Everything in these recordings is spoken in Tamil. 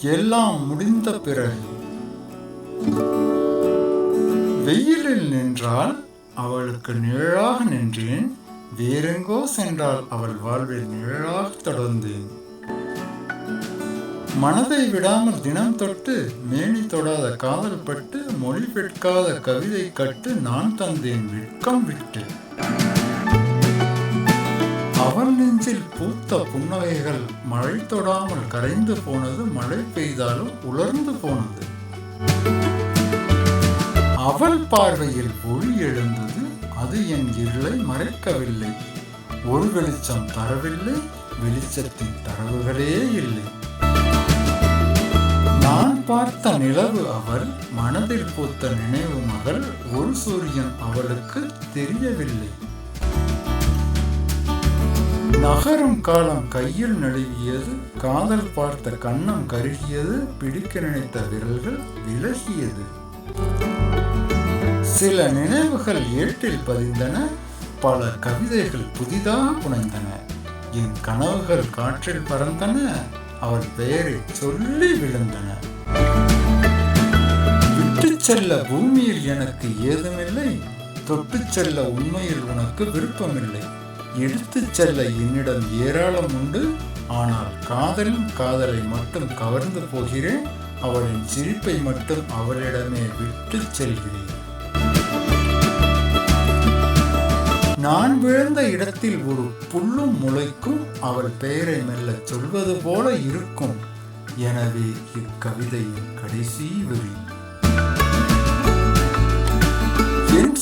எல்லாம் முடிந்த பிறகு வெயிலில் நின்றால் அவளுக்கு நிழலாக நின்றேன். வேறெங்கோ சென்றால் அவள் வாழ்வில் நிழலாக தொடர்ந்தேன். மனதை விடாமல் தினம் தொட்டு மேனி தொடாத காதல் பட்டு மொழி பெட்காத கவிதை கட்டு நான் தந்தேன். வெட்கம் விட்டு அவள் நெஞ்சில் பூத்த புன்னகைகள் மழை தொடாமல் கரைந்து போனது மழை பெய்தாலும் உலர்ந்து போனது. அவள் பார்வையில் ஒளி எழுந்தது அது என் இருளை மறைக்கவில்லை. ஒரு வெளிச்சம் தரவில்லை வெளிச்சத்தின் தரவுகளே இல்லை. நான் பார்த்த நிலவு அவள் மனதில் பூத்த நினைவு மகள் ஒரு சூரியன் அவளுக்கு தெரியவில்லை. நகரும் காலம் கையில் நழுவியது காதல் பார்த்த கண்ணம் கருகியது பிடிக்க நினைத்த விரல்கள் விலகியது. சில நினைவுகள் ஏட்டில் பதிந்தன பல கவிதைகள் புதிதாக புனைந்தன. என் கனவுகள் காற்றில் பறந்தன அவள் பெயரை சொல்லி விழுந்தன. விட்டுச் செல்ல பூமியில் எனக்கு ஏதுமில்லை தொட்டு செல்ல உண்மையில் உனக்கு விருப்பமில்லை. எடுத்துச் செல்ல என்னிடம் ஏராளம் உண்டு. ஆனால் காதலின் காதலை மட்டும் கவர்ந்து போகிறேன். அவளின் சிரிப்பை மட்டும் அவளிடமே விட்டுச் செல்கிறேன். நான் விழுந்த இடத்தில் ஒரு புல்லும் முளைக்கும். அவள் பெயரை மெல்லச் சொல்வது போல இருக்கும். எனவே இக்கவிதையின் கடைசி வரி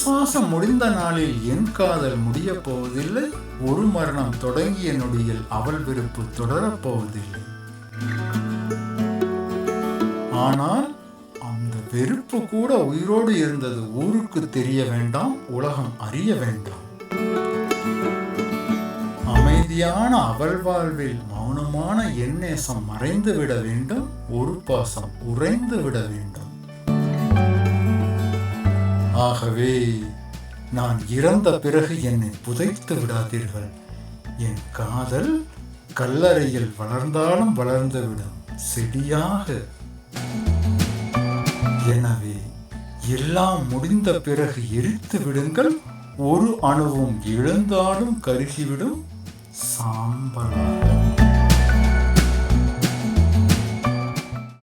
விசுவாசம் முடிந்த நாளில் என் காதல் முடியப் போவதில்லை ஒரு மரணம் தொடங்கிய நொடியில் அவள் விருப்பு தொடரப் போவதில்லை ஆனால் அந்த வெறுப்பு கூட உயிரோடு இருந்தது. ஊருக்கு தெரிய வேண்டாம் உலகம் அறிய வேண்டாம். அமைதியான அவள் வாழ்வில் மௌனமான என் நேசம் மறைந்து விட வேண்டும் ஒரு பாசம் உறைந்து விட வேண்டும். ஆகவே நான் இறந்த பிறகு என்னை புதைத்து விடாதீர்கள். என் காதல் கல்லறையில் வளர்ந்தாலும் வளர்ந்துவிடும் செடியாக. எனவே எல்லாம் முடிந்த பிறகு எரித்து விடுங்கள். ஒரு அணுவும் இழந்தாலும் கருகிவிடும் சாம்பலாக.